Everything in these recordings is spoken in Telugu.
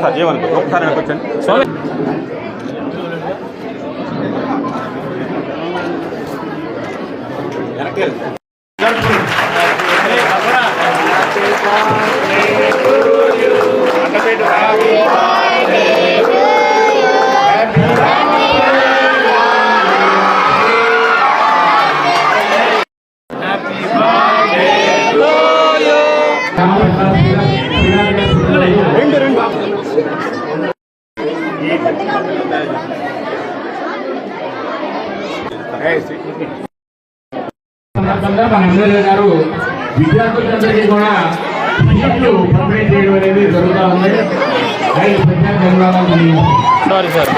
ఒకసారి చేయమని. ఒకసారి వచ్చండి వెనక్కి మన ఎమ్మెల్యే గారు విద్యార్థులందరికీ కూడా సీట్లు పంపిణీ చేయడం అనేది జరుగుతూ ఉంది. ఆయన ప్రత్యేక ధన్యవాదాలు. సారీ సార్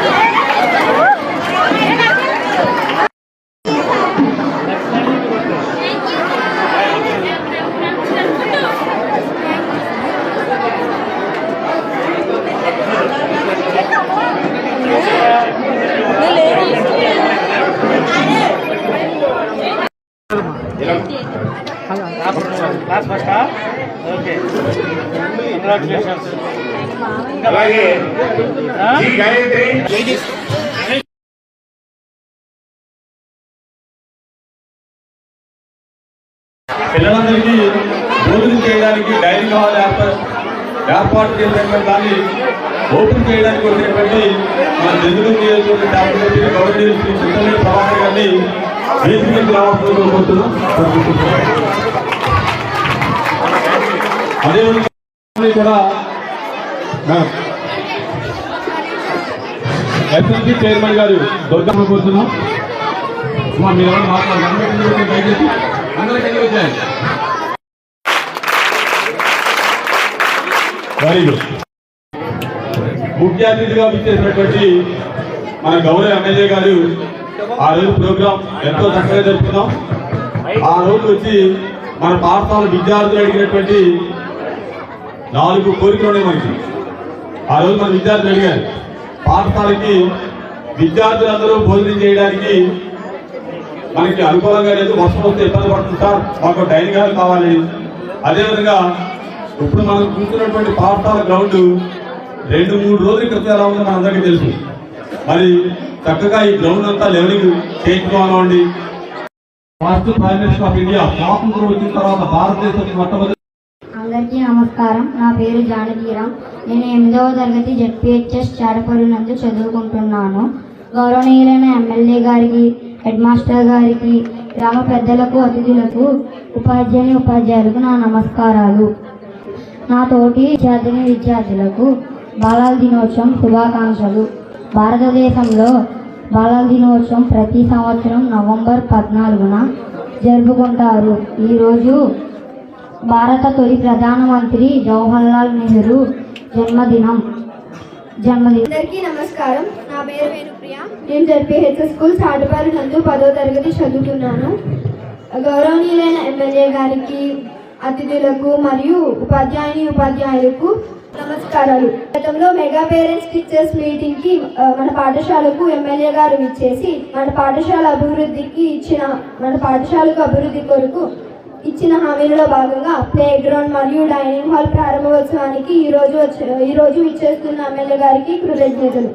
జి పిల్లలందరికీ భోజనం చేయడానికి డైనింగ్ హాల్ ఏర్పాటు చేసినటువంటి దాన్ని ఓపెన్ చేయడానికి వచ్చినటువంటి మన నిధులు చేసినటువంటి డాక్టర్ గవర్నర్ శ్రీ చింతలే ప్రభాకర్ గారిని వేదికకి రావాల్సిందిగా కోరుతున్నాం. అదేవిధంగా కూడా ఎస్ఎల్సీ చైర్మన్ గారు దుర్గమ్మ కోరుతున్నాం మీరు ఎవరు మాట్లాడారు? దయచేసి అందరికీ వచ్చాయి వెరీ గుడ్ ముఖ్య అతిథిగా విచ్చేసినటువంటి మన గౌరవ ఎమ్మెల్యే గారు ఆ రోజు ప్రోగ్రాం ఎంతో చక్కగా జరుపుకున్నాం. ఆ రోజు వచ్చి మన పాఠశాల విద్యార్థులు అడిగినటువంటి నాలుగు కోరికలు ఉన్నాయి మనకి. ఆ రోజు మన విద్యార్థులు అడిగారు. పాఠశాలకి విద్యార్థులందరూ భోజనం చేయడానికి మనకి అనుకూలంగా లేదు వర్షం వస్తే ఇబ్బంది పడుతుంది సార్. మాకు డైనింగ్ హాల్ కావాలి. అదేవిధంగా ఇప్పుడు మనం చూస్తున్నటువంటి పాఠశాల గ్రౌండ్ రెండు మూడు రోజుల క్రితం ఎలా ఉందో మనందరికీ తెలుసు. మరి చక్కగా ఈ గ్రౌండ్ అంతా levelling చేయించుకోవాలండి first prime minister of India స్వాతంత్రం వచ్చిన తర్వాత భారతదేశం మొట్టమొదటి అందరికీ నమస్కారం. నా పేరు జానకీరామ్. నేను ఎనిమిదవ తరగతి జెడ్పిహెచ్ఎస్ చాడపల్లి నందు చదువుకుంటున్నాను. గౌరవనీయులైన ఎమ్మెల్యే గారికి హెడ్ మాస్టర్ గారికి గ్రామ పెద్దలకు అతిథులకు ఉపాధ్యాయుని ఉపాధ్యాయులకు నా నమస్కారాలు. నా తోటి విద్యార్థిని విద్యార్థులకు బాలల దినోత్సవం శుభాకాంక్షలు. భారతదేశంలో బాలల దినోత్సవం ప్రతి సంవత్సరం నవంబర్ పద్నాలుగున జరుపుకుంటారు. ఈరోజు భారత తొలి ప్రధానమంత్రి జవహర్లాల్ నెహ్రూ జన్మదినం. జన్మదినం. అందరికీ నమస్కారం. నా పేరు వేణుప్రియ. నేను జడ్పీహెచ్ స్కూల్ సాటుపారు నందు పదో తరగతి చదువుతున్నాను. గౌరవనీయులైన ఎమ్మెల్యే గారికి అతిథులకు మరియు ఉపాధ్యాయుని ఉపాధ్యాయులకు నమస్కారాలు. గతంలో మెగా పేరెంట్స్ టీచర్స్ మీటింగ్కి మన పాఠశాలకు ఎమ్మెల్యే గారు ఇచ్చేసి మన పాఠశాల అభివృద్ధికి ఇచ్చిన మన పాఠశాలకు అభివృద్ధి కొరకు ఇచ్చిన హామీలలో భాగంగా ప్లే గ్రౌండ్ మరియు డైనింగ్ హాల్ ప్రారంభోత్సవానికి ఈ రోజు వచ్చే ఈరోజు ఇచ్చేస్తున్న ఎమ్మెల్యే గారికి కృతజ్ఞతలు.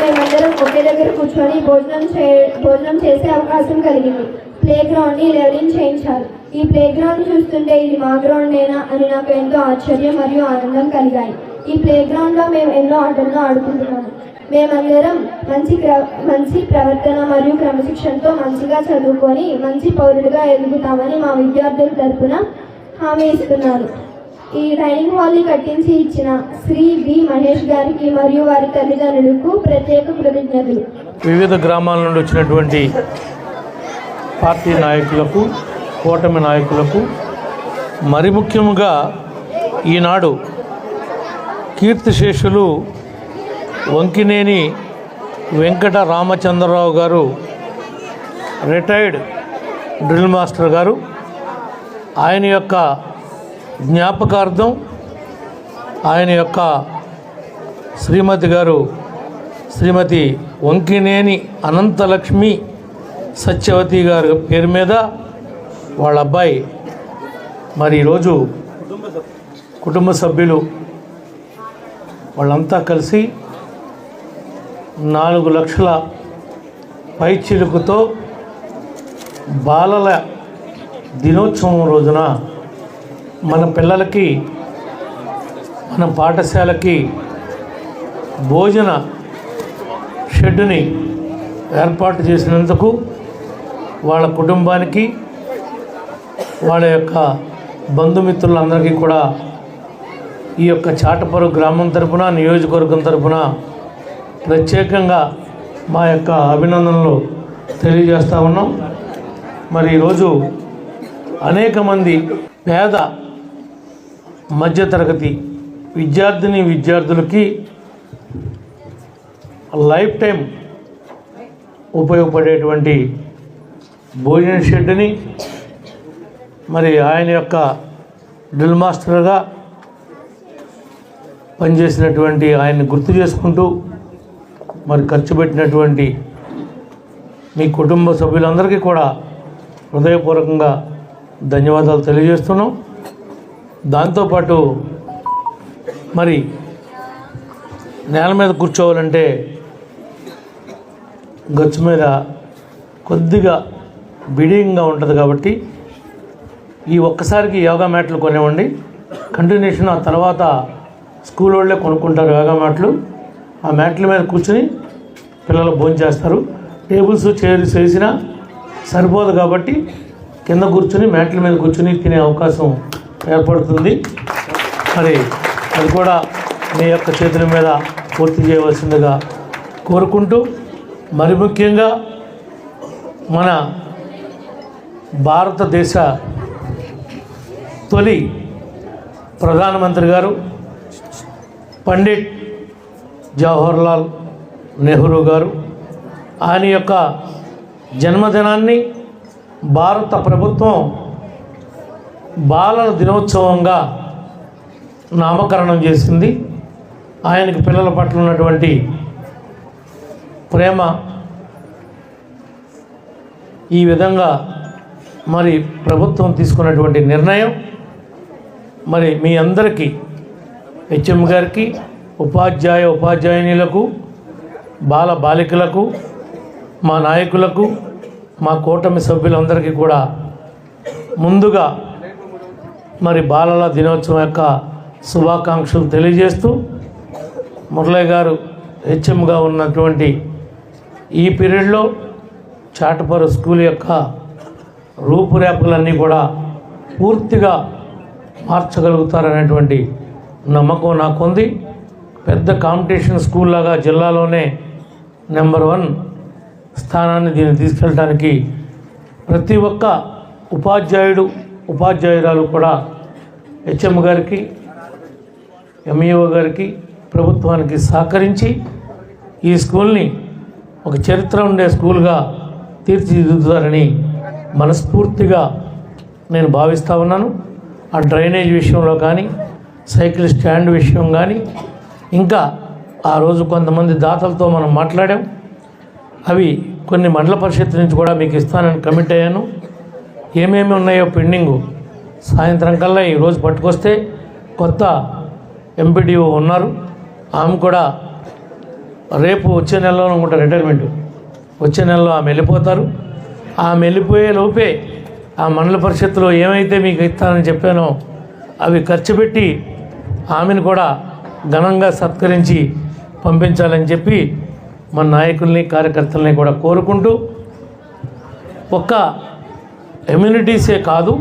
మేమందరం ఒకే దగ్గర కూర్చొని భోజనం చే భోజనం చేసే అవకాశం కలిగింది. ప్లే గ్రౌండ్ని ని చేయించారు. ఈ ప్లే గ్రౌండ్ చూస్తుంటే ఇది మా గ్రౌండ్నేనా అని నాకు ఎంతో ఆశ్చర్యం మరియు ఆనందం కలిగాయి. ఈ ప్లే గ్రౌండ్లో మేము ఎన్నో ఆటలను ఆడుకుంటున్నాము. మేమందరం మంచి మంచి ప్రవర్తన మరియు క్రమశిక్షణతో మంచిగా చదువుకొని మంచి పౌరులుగా ఎదుగుతామని మా విద్యార్థుల తరపున హామీ ఇస్తున్నారు ఈ డైనింగ్ హాల్ని కట్టించి ఇచ్చిన శ్రీ వి మహేష్ గారికి మరియు వారి తల్లిదండ్రులకు ప్రత్యేక కృతజ్ఞతలు. వివిధ గ్రామాల నుండి వచ్చినటువంటి పార్టీ నాయకులకు కూటమి నాయకులకు మరి ముఖ్యంగా ఈనాడు కీర్తిశేషులు వంకినేని వెంకట రామచంద్రరావు గారు రిటైర్డ్ డ్రిల్ మాస్టర్ గారు ఆయన యొక్క జ్ఞాపకార్థం ఆయన యొక్క శ్రీమతి గారు శ్రీమతి వంకినేని అనంతలక్ష్మి సత్యవతి గారి పేరు మీద వాళ్ళ అబ్బాయి. మరి ఈరోజు కుటుంబ సభ్యులు వాళ్ళంతా కలిసి నాలుగు లక్షల పైచిలుకుతో బాలల దినోత్సవం రోజున మన పిల్లలకి మన పాఠశాలకి భోజన షెడ్డుని ఏర్పాటు చేసినందుకు వాళ్ళ కుటుంబానికి వాళ్ళ యొక్క బంధుమిత్రులందరికీ కూడా ఈ యొక్క చాటపరు గ్రామం తరపున నియోజకవర్గం తరపున ప్రత్యేకంగా మా యొక్క అభినందనలు తెలియజేస్తా ఉన్నాం. మరి ఈరోజు అనేక మంది పేద మధ్యతరగతి విద్యార్థిని విద్యార్థులకి లైఫ్ టైం ఉపయోగపడేటువంటి భోజన షెడ్ని మరి ఆయన యొక్క డ్రిల్ మాస్టర్గా పనిచేసినటువంటి ఆయన్ని గుర్తు చేసుకుంటూ మరి ఖర్చు పెట్టినటువంటి మీ కుటుంబ సభ్యులందరికీ కూడా హృదయపూర్వకంగా ధన్యవాదాలు తెలియజేస్తున్నాం. దాంతోపాటు మరి నేల మీద కూర్చోవాలంటే గచ్చు మీద కొద్దిగా బిడియంగా ఉంటుంది కాబట్టి ఈ ఒక్కసారికి యోగా మ్యాట్లు కొనివ్వండి. కంటిన్యూషన్ ఆ తర్వాత స్కూల్ వాళ్ళే కొనుక్కుంటారు యోగా మ్యాట్లు. ఆ మ్యాట్ల మీద కూర్చుని పిల్లలు భోజనం చేస్తారు. టేబుల్స్ చైర్స్ వేసినా సరిపోదు కాబట్టి కింద కూర్చుని మ్యాట్ల మీద కూర్చుని తినే అవకాశం ఏర్పడుతుంది. మరి అది కూడా మీ యొక్క చేతుల మీద పూర్తి చేయవలసిందిగా కోరుకుంటూ మరి ముఖ్యంగా మన భారతదేశ తొలి ప్రధానమంత్రి గారు పండిట్ జవహర్లాల్ నెహ్రూ గారు ఆయన యొక్క జన్మదినాన్ని భారత ప్రభుత్వం బాలల దినోత్సవంగా నామకరణం చేసింది. ఆయనకు పిల్లల పట్ల ఉన్నటువంటి ప్రేమ ఈ విధంగా మరి ప్రభుత్వం తీసుకున్నటువంటి నిర్ణయం. మరి మీ అందరికీ హెచ్ఎం గారికి ఉపాధ్యాయ ఉపాధ్యాయునిలకు బాల బాలికలకు మా నాయకులకు మా కూటమి సభ్యులందరికీ కూడా ముందుగా మరి బాలల దినోత్సవం యొక్క శుభాకాంక్షలు తెలియజేస్తూ మురళయ్య గారు హెచ్ఎంగా ఉన్నటువంటి ఈ పీరియడ్లో చాటపరు స్కూల్ యొక్క రూపురేఖలన్నీ కూడా పూర్తిగా మార్చగలుగుతారనేటువంటి నమ్మకం నాకుంది. పెద్ద కాంపిటీషన్ స్కూల్ లాగా జిల్లాలోనే నెంబర్ వన్ స్థానాన్ని దీన్ని తీసుకెళ్ళడానికి ప్రతి ఒక్క ఉపాధ్యాయుడు ఉపాధ్యాయురాలు కూడా హెచ్ఎం గారికి ఎంఈఓ గారికి ప్రభుత్వానికి సహకరించి ఈ స్కూల్ని ఒక చరిత్ర ఉండే స్కూల్గా తీర్చిదిద్దుతారని మనస్ఫూర్తిగా నేను భావిస్తూ ఉన్నాను. ఆ డ్రైనేజ్ విషయంలో కానీ సైకిల్ స్టాండ్ విషయం కానీ ఇంకా ఆ రోజు కొంతమంది దాతలతో మనం మాట్లాడాం. అవి కొన్ని మండల పరిషత్ నుంచి కూడా మీకు ఇస్తానని కమిట్ అయ్యాను. ఏమేమి ఉన్నాయో పెండింగు సాయంత్రం కల్లా ఈరోజు పట్టుకొస్తే కొత్త ఎంపీడీఓ ఉన్నారు. ఆమె కూడా రేపు వచ్చే నెలలో అనుకుంటా రిటైర్మెంట్. వచ్చే నెలలో ఆమె వెళ్ళిపోతారు. ఆమె వెళ్ళిపోయే లోపే ఆ మండల పరిషత్తులో ఏమైతే మీకు ఇస్తానని చెప్పానో అవి ఖర్చు పెట్టి ఆమెను కూడా ఘనంగా సత్కరించి పంపించాలని చెప్పి మన నాయకుల్ని కార్యకర్తల్ని కూడా కోరుకుంటూ ఒక్క ఎమ్యూనిటీసే కాదు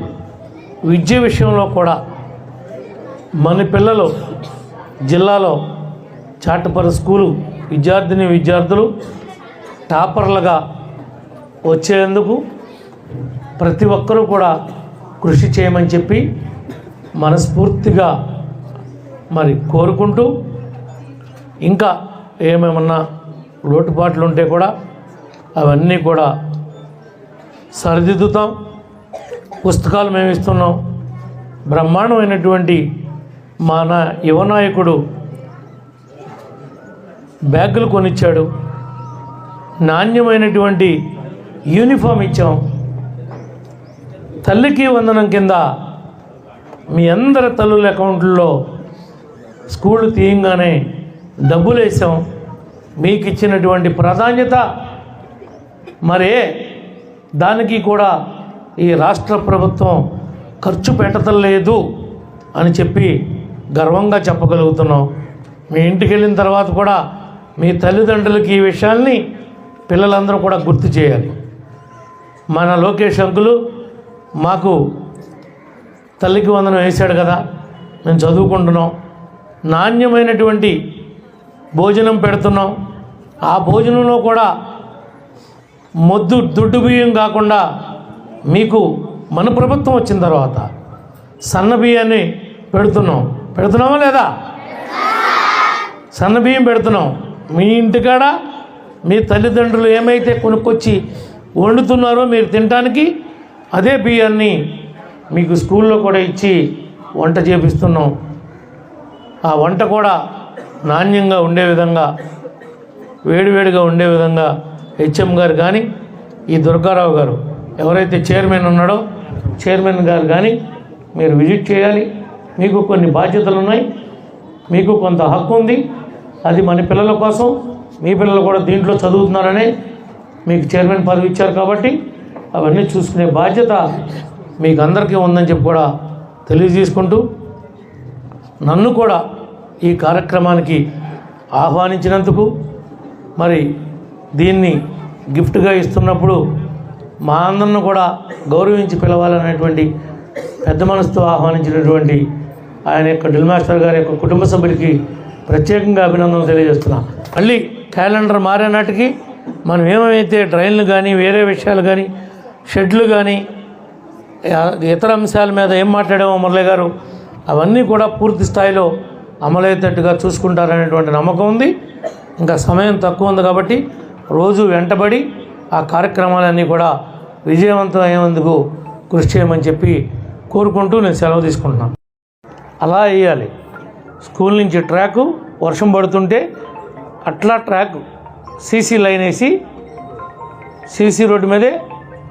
విద్య విషయంలో కూడా మన పిల్లలు జిల్లాలో చాటపర స్కూలు విద్యార్థిని విద్యార్థులు టాపర్లుగా వచ్చేందుకు ప్రతి ఒక్కరూ కూడా కృషి చేయమని చెప్పి మనస్ఫూర్తిగా మరి కోరుకుంటూ ఇంకా ఏమేమన్నా లోటుపాట్లు ఉంటే కూడా అవన్నీ కూడా సరిదిద్దుతాం. పుస్తకాలు మేము ఇస్తున్నాం. బ్రహ్మాండమైనటువంటి మా నా యువ నాయకుడు బ్యాగులు కొనిచ్చాడు. నాణ్యమైనటువంటి యూనిఫామ్ ఇచ్చాం. తల్లికి వందనం కింద మీ అందరి తల్లుల అకౌంట్లో స్కూల్ తీయంగానే డబ్బులు వేసాం మీకు ఇచ్చినటువంటి ప్రాధాన్యత. మరే దానికి కూడా ఈ రాష్ట్ర ప్రభుత్వం ఖర్చు పెట్టలేదు అని చెప్పి గర్వంగా చెప్పగలుగుతున్నాం. మీ ఇంటికి వెళ్ళిన తర్వాత కూడా మీ తల్లిదండ్రులకి ఈ విషయాల్ని పిల్లలందరూ కూడా గుర్తు చేయాలి. మన లోకేష్ అంకులు మాకు తల్లికి వందనం వేశాడు కదా. మేము చదువుకుంటున్నాం. నాణ్యమైనటువంటి భోజనం పెడుతున్నాం. ఆ భోజనంలో కూడా మొద్దు దొడ్డు బియ్యం కాకుండా మీకు మన ప్రభుత్వం వచ్చిన తర్వాత సన్న బియ్యాన్ని పెడుతున్నాం. పెడుతున్నామా లేదా? సన్న బియ్యం పెడుతున్నాం. మీ ఇంటికాడ మీ తల్లిదండ్రులు ఏమైతే కొనుక్కొచ్చి వండుతున్నారో మీరు తినడానికి అదే బియ్యాన్ని మీకు స్కూల్లో కూడా ఇచ్చి వంట చేపిస్తున్నాం. ఆ వంట కూడా నాణ్యంగా ఉండే విధంగా వేడివేడిగా ఉండే విధంగా హెచ్ఎం గారు కానీ ఈ దుర్గారావు గారు ఎవరైతే చైర్మన్ ఉన్నాడో చైర్మన్ గారు కానీ మీరు విజిట్ చేయాలి. మీకు కొన్ని బాధ్యతలు ఉన్నాయి. మీకు కొంత హక్కు ఉంది. అది మన పిల్లల కోసం. మీ పిల్లలు కూడా దీంట్లో చదువుతున్నారనే మీకు చైర్మన్ పదవి ఇచ్చారు కాబట్టి అవన్నీ చూసుకునే బాధ్యత మీకు అందరికీ ఉందని చెప్పి కూడా తెలియజేసుకుంటూ నన్ను కూడా ఈ కార్యక్రమానికి ఆహ్వానించినందుకు మరి దీన్ని గిఫ్ట్గా ఇస్తున్నప్పుడు మా అందరిని కూడా గౌరవించి పిలవాలనేటువంటి పెద్ద మనసుతో ఆహ్వానించినటువంటి ఆయన యొక్క డ్రిల్ మాస్టర్ గారి యొక్క కుటుంబ సభ్యులకి ప్రత్యేకంగా అభినందనలు తెలియజేస్తున్నా. మళ్ళీ క్యాలెండర్ మారే నాటికి మనం ఏమైతే ట్రైన్లు కానీ వేరే విషయాలు కానీ షెడ్లు కానీ ఇతర అంశాల మీద ఏం మాట్లాడామో మురళి గారు అవన్నీ కూడా పూర్తి స్థాయిలో అమలయ్యేటట్టుగా చూసుకుంటారనేటువంటి నమ్మకం ఉంది. ఇంకా సమయం తక్కువ ఉంది కాబట్టి రోజు వెంటబడి ఆ కార్యక్రమాలన్నీ కూడా విజయవంతం అయ్యేందుకు కృషి చేయమని చెప్పి కోరుకుంటూ నేను సెలవు తీసుకుంటున్నాను. అలా వేయాలి స్కూల్ నుంచి ట్రాకు వర్షం పడుతుంటే అట్లా ట్రాక్ సీసీ లైన్ వేసి సీసీ రోడ్డు మీదే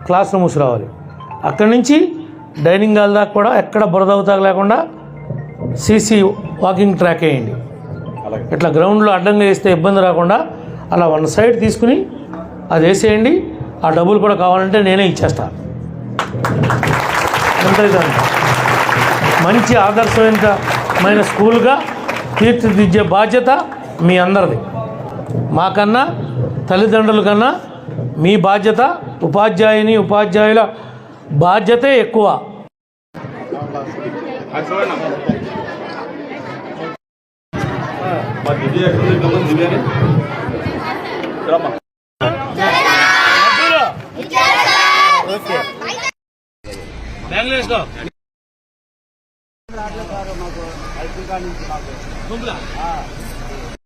క్లాస్ రూమ్స్ రావాలి. అక్కడి నుంచి డైనింగ్ హాల్ దాకా కూడా ఎక్కడ బురద అవుతా లేకుండా సీసీ వాకింగ్ ట్రాక్ వేయండి. ఇట్లా గ్రౌండ్లో అడ్డంగా వేస్తే ఇబ్బంది రాకుండా అలా వన్ సైడ్ తీసుకుని అది వేసేయండి. ఆ డబ్బులు కూడా కావాలంటే నేనే ఇచ్చేస్తాను అంత. మంచి ఆదర్శవంతమైన స్కూల్గా తీర్చిదిద్దే బాధ్యత మీ అందరిది. మాకన్నా తల్లిదండ్రుల కన్నా మీ బాధ్యత ఉపాధ్యాయుని ఉపాధ్యాయుల బాధ్యతే ఎక్కువ. మా దివ్య ఎక్కడ ఉంది? ఇక్కడ ఉంది దివ్యని రమ్మా. బ్యాంగ్లూర్ గుంపులా